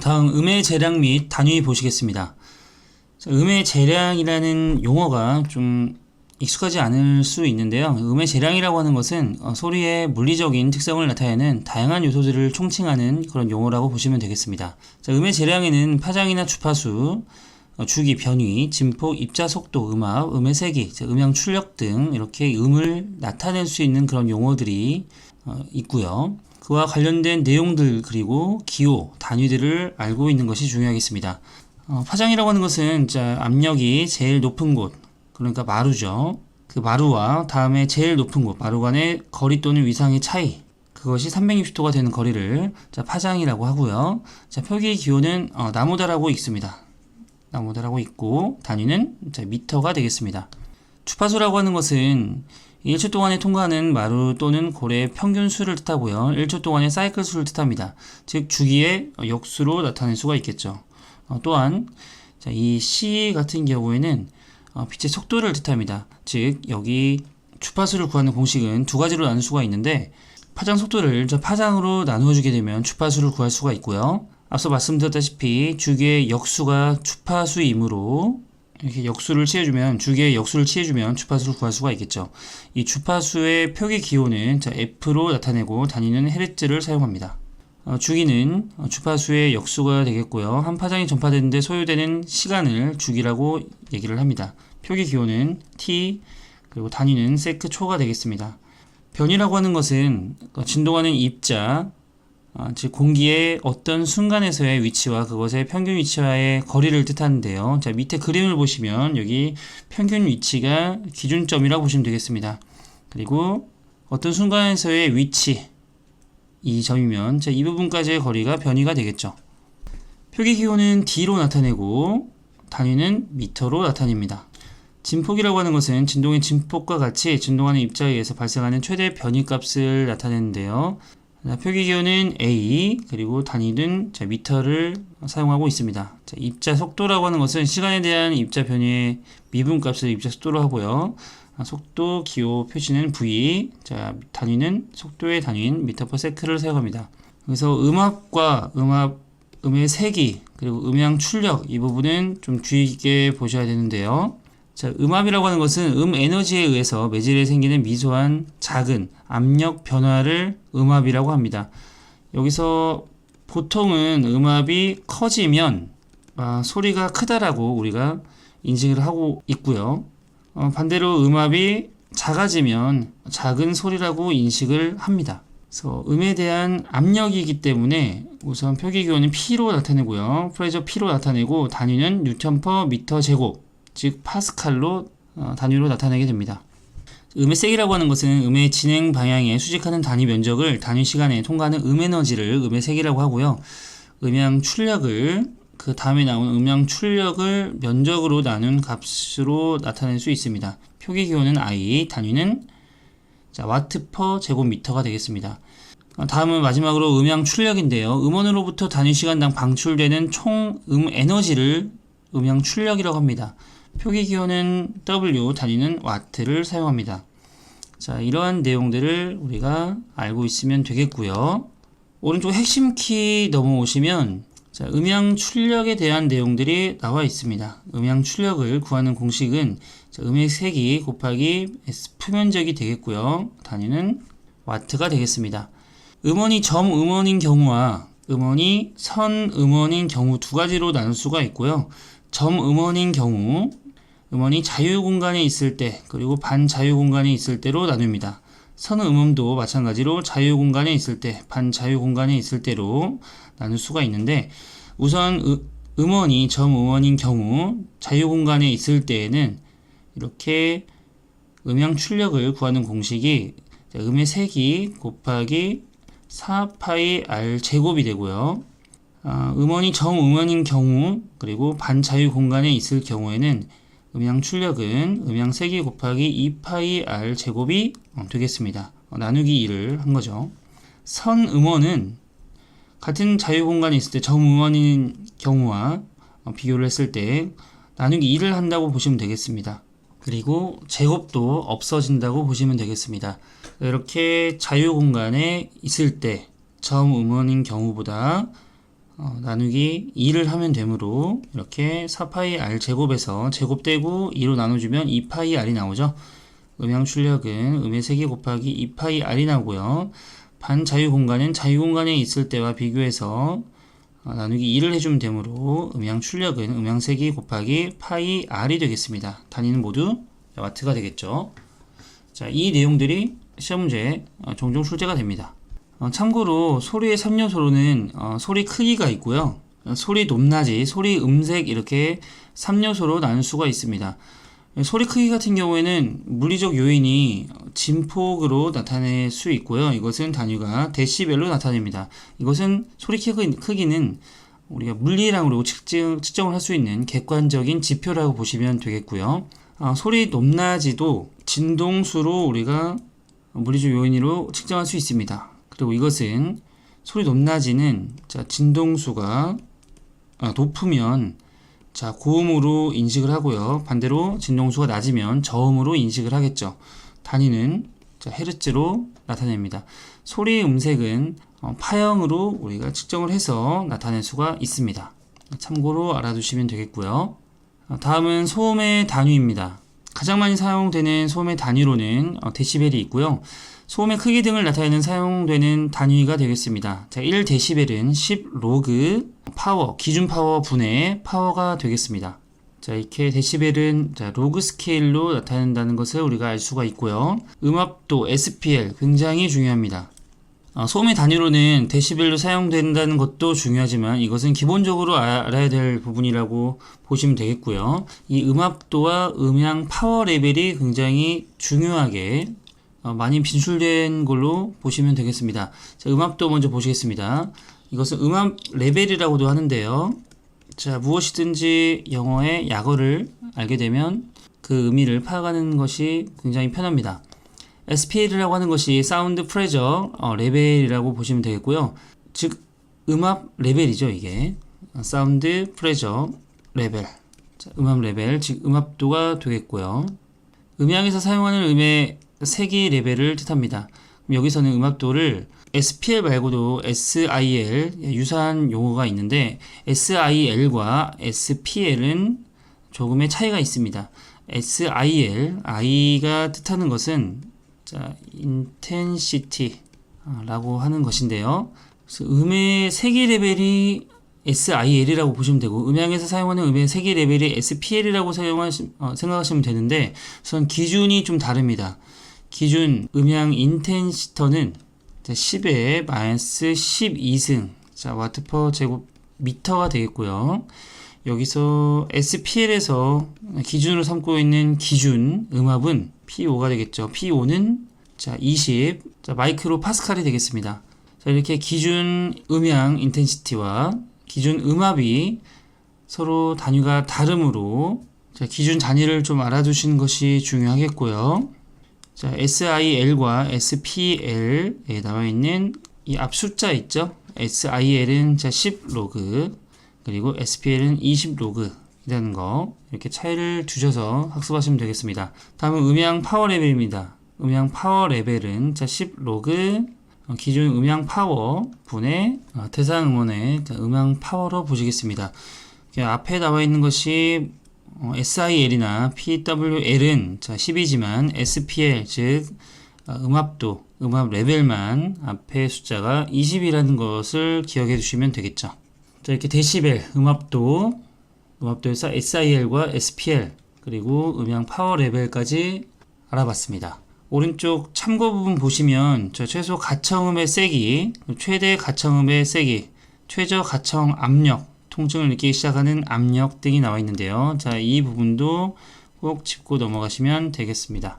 다음 음의 재량 및 단위 보시겠습니다. 자, 음의 재량이라는 용어가 좀 익숙하지 않을 수 있는데요. 음의 재량이라고 하는 것은 어, 소리의 물리적인 특성을 나타내는 다양한 요소들을 총칭하는 그런 용어라고 보시면 되겠습니다. 자, 음의 재량에는 파장이나 주파수, 어, 주기, 변위, 진폭, 입자 속도, 음압, 음의 세기, 자, 음향 출력 등 이렇게 음을 나타낼 수 있는 그런 용어들이 어, 있고요. 그와 관련된 내용들 그리고 기호, 단위들을 알고 있는 것이 중요하겠습니다. 어, 파장이라고 하는 것은 자, 압력이 제일 높은 곳, 그러니까 마루죠. 그 마루와 다음에 제일 높은 곳, 마루 간의 거리 또는 위상의 차이. 그것이 360도가 되는 거리를 자, 파장이라고 하고요. 자, 표기 기호는 어, 나무다라고 있습니다. 나무다라고 있고 단위는 자, 미터가 되겠습니다. 주파수라고 하는 것은 1초 동안에 통과하는 마루 또는 고래의 평균 수를 뜻하고요. 1초 동안의 사이클 수를 뜻합니다. 즉 주기의 역수로 나타낼 수가 있겠죠. 어, 또한 자, 이 C 같은 경우에는 어, 빛의 속도를 뜻합니다. 즉 여기 주파수를 구하는 공식은 두 가지로 나눌 수가 있는데 파장 속도를 저 파장으로 나누어 주게 되면 주파수를 구할 수가 있고요. 앞서 말씀드렸다시피 주기의 역수가 주파수이므로 이렇게 역수를 취해주면 주기의 역수를 취해주면 주파수를 구할 수가 있겠죠. 이 주파수의 표기 기호는 자, F로 나타내고 단위는 헤르츠를 사용합니다. 어, 주기는 어, 주파수의 역수가 되겠고요. 한 파장이 전파되는데 소요되는 시간을 주기라고 얘기를 합니다. 표기 기호는 T 그리고 단위는 세크 초가 되겠습니다. 변이라고 하는 것은 어, 진동하는 입자 아, 즉 공기의 어떤 순간에서의 위치와 그것의 평균 위치와의 거리를 뜻하는데요. 자 밑에 그림을 보시면 여기 평균 위치가 기준점이라고 보시면 되겠습니다. 그리고 어떤 순간에서의 위치 이 점이면 자 이 부분까지의 거리가 변이가 되겠죠. 표기 기호는 D로 나타내고 단위는 미터로 나타냅니다. 진폭이라고 하는 것은 진동의 진폭과 같이 진동하는 입자에 의해서 발생하는 최대 변이 값을 나타내는데요. 자, 표기 기호는 A 그리고 단위는 자, 미터를 사용하고 있습니다. 자, 입자 속도라고 하는 것은 시간에 대한 입자 변이의 미분 값을 입자 속도로 하고요. 아, 속도 기호 표시는 V 자 단위는 속도의 단위인 미터 퍼 세크를 사용합니다. 그래서 음압과 음압 음의 세기 그리고 음향 출력 이 부분은 좀 주의 깊게 보셔야 되는데요. 자, 음압이라고 하는 것은 음 에너지에 의해서 매질에 생기는 미소한 작은 압력 변화를 음압이라고 합니다. 여기서 보통은 음압이 커지면 아, 소리가 크다라고 우리가 인식을 하고 있고요. 어, 반대로 음압이 작아지면 작은 소리라고 인식을 합니다. 그래서 음에 대한 압력이기 때문에 우선 표기 기호는 P로 나타내고요. 프레저 P로 나타내고 단위는 뉴턴 퍼 미터 제곱 즉 파스칼로 어, 단위로 나타내게 됩니다. 음의 세기라고 하는 것은 음의 진행 방향에 수직하는 단위 면적을 단위 시간에 통과하는 음 에너지를 음의 세기라고 하고요. 음향 출력을 그 다음에 나온 음향 출력을 면적으로 나눈 값으로 나타낼 수 있습니다. 표기 기호는 I, 단위는 자, 와트 퍼 제곱미터가 되겠습니다. 어, 다음은 마지막으로 음향 출력인데요. 음원으로부터 단위 시간당 방출되는 총 음 에너지를 음향 출력이라고 합니다. 표기 기호는 W, 단위는 와트를 사용합니다. 자, 이러한 내용들을 우리가 알고 있으면 되겠고요. 오른쪽 핵심 키 넘어오시면 자, 음향 출력에 대한 내용들이 나와 있습니다. 음향 출력을 구하는 공식은 자, 음의 세기 곱하기 S 표면적이 되겠고요. 단위는 와트가 되겠습니다. 음원이 점 음원인 경우와 음원이 선 음원인 경우 두 가지로 나눌 수가 있고요. 점 음원인 경우 음원이 자유 공간에 있을 때 그리고 반자유 공간에 있을 때로 나눕니다. 선 음음도 마찬가지로 자유 공간에 있을 때 반자유 공간에 있을 때로 나눌 수가 있는데 우선 음원이 점 음원인 경우 자유 공간에 있을 때에는 이렇게 음향 출력을 구하는 공식이 음의 세기 곱하기 4파이 r 제곱이 되고요. 아, 음원이 정음원인 경우 그리고 반자유 공간에 있을 경우에는 음향 출력은 음향 세기 곱하기 2파이 r 제곱이 어, 되겠습니다. 어, 나누기 2를 한 거죠. 선 음원은 같은 자유 공간에 있을 때 정음원인 경우와 어, 비교를 했을 때 나누기 2를 한다고 보시면 되겠습니다. 그리고 제곱도 없어진다고 보시면 되겠습니다. 이렇게 자유 공간에 있을 때 점음원인 경우보다 어, 나누기 2를 하면 되므로 이렇게 4파이 r 제곱에서 제곱되고 2로 나눠주면 2파이 r이 나오죠. 음양 출력은 음의 세기 곱하기 2파이 r이 나오고요. 반 자유 공간은 자유 공간에 있을 때와 비교해서 어, 나누기 2를 해주면 되므로 음양 출력은 음양 세기 곱하기 파이 r이 되겠습니다. 단위는 모두 와트가 되겠죠. 자, 이 내용들이 시험 문제에 어, 종종 출제가 됩니다. 어, 참고로 소리의 3요소로는 어, 소리 크기가 있고요. 어, 소리 높낮이, 소리 음색 이렇게 3요소로 나눌 수가 있습니다. 소리 크기 같은 경우에는 물리적 요인이 진폭으로 나타낼 수 있고요. 이것은 단위가 데시벨로 나타냅니다. 이것은 소리 크기- 크기는 우리가 물리량으로 측정, 측정을 할 수 있는 객관적인 지표라고 보시면 되겠고요. 아, 소리 높낮이도 진동수로 우리가 물리적 요인으로 측정할 수 있습니다. 그리고 이것은 소리 높낮이는 자, 진동수가 아, 높으면 자, 고음으로 인식을 하고요. 반대로 진동수가 낮으면 저음으로 인식을 하겠죠. 단위는 자, 헤르츠로 나타냅니다. 소리 음색은 어, 파형으로 우리가 측정을 해서 나타낼 수가 있습니다. 참고로 알아두시면 되겠고요. 어, 다음은 소음의 단위입니다. 가장 많이 사용되는 소음의 단위로는 어, 데시벨이 있고요. 소음의 크기 등을 나타내는 사용되는 단위가 되겠습니다. 자, 1데시벨은 10 로그 파워, 기준 파워 분의 파워가 되겠습니다. 자, 이렇게 데시벨은 자, 로그 스케일로 나타낸다는 것을 우리가 알 수가 있고요. 음압도 SPL 굉장히 중요합니다. 어, 소음의 단위로는 데시벨로 사용된다는 것도 중요하지만 이것은 기본적으로 아- 알아야 될 부분이라고 보시면 되겠고요. 이 음압도와 음향 파워 레벨이 굉장히 중요하게 어, 많이 진출된 걸로 보시면 되겠습니다. 자, 음압도 먼저 보시겠습니다. 이것은 음압 레벨이라고도 하는데요. 자, 무엇이든지 영어의 약어를 알게 되면 그 의미를 파악하는 것이 굉장히 편합니다. SPL이라고 하는 것이 사운드 프레저 어, 레벨이라고 보시면 되겠고요. 즉 음압 레벨이죠, 이게. 사운드 프레저 레벨. 자, 음압 레벨, 즉 음압도가 되겠고요. 음향에서 사용하는 음의 세기 레벨을 뜻합니다. 여기서는 음압도를 SPL 말고도 SIL 유사한 용어가 있는데 SIL과 SPL은 조금의 차이가 있습니다. SIL, I가 뜻하는 것은 자, intensity라고 하는 것인데요. 음의 세기 레벨이 SIL이라고 보시면 되고 음향에서 사용하는 음의 세기 레벨이 SPL이라고 사용하시, 어, 생각하시면 되는데 우선 기준이 좀 다릅니다. 기준 음향 인텐시터는 10에 마이너스 12승 자 와트 퍼 제곱 미터가 되겠고요. 여기서 SPL에서 기준으로 삼고 있는 기준 음압은 P5가 되겠죠. P5는 자 20, 자 마이크로 파스칼이 되겠습니다. 자 이렇게 기준 음향 인텐시티와 기준 음압이 서로 단위가 다르므로 자, 기준 단위를 좀 알아두시는 것이 중요하겠고요. 자, SIL과 SPL에 나와 있는 이 앞 숫자 있죠? SIL은 자 10 로그 그리고 SPL은 20 로그이라는 거 이렇게 차이를 두셔서 학습하시면 되겠습니다. 다음은 음향 파워 레벨입니다. 음향 파워 레벨은 자 10 로그 어, 기준 음향 파워 분의 어, 대상 음원의 자, 음향 파워로 보시겠습니다. 앞에 나와 있는 것이 어, SIL이나 PWL은 자 10이지만 SPL 즉 어, 음압도, 음압 레벨만 앞에 숫자가 20이라는 것을 기억해 두시면 되겠죠. 자 이렇게 데시벨, 음압도, 음압도에서 SIL과 SPL 그리고 음향 파워 레벨까지 알아봤습니다. 오른쪽 참고 부분 보시면 저 최소 가청음의 세기, 최대 가청음의 세기, 최저 가청 압력, 통증을 느끼기 시작하는 압력 등이 나와 있는데요. 자, 이 부분도 꼭 짚고 넘어가시면 되겠습니다.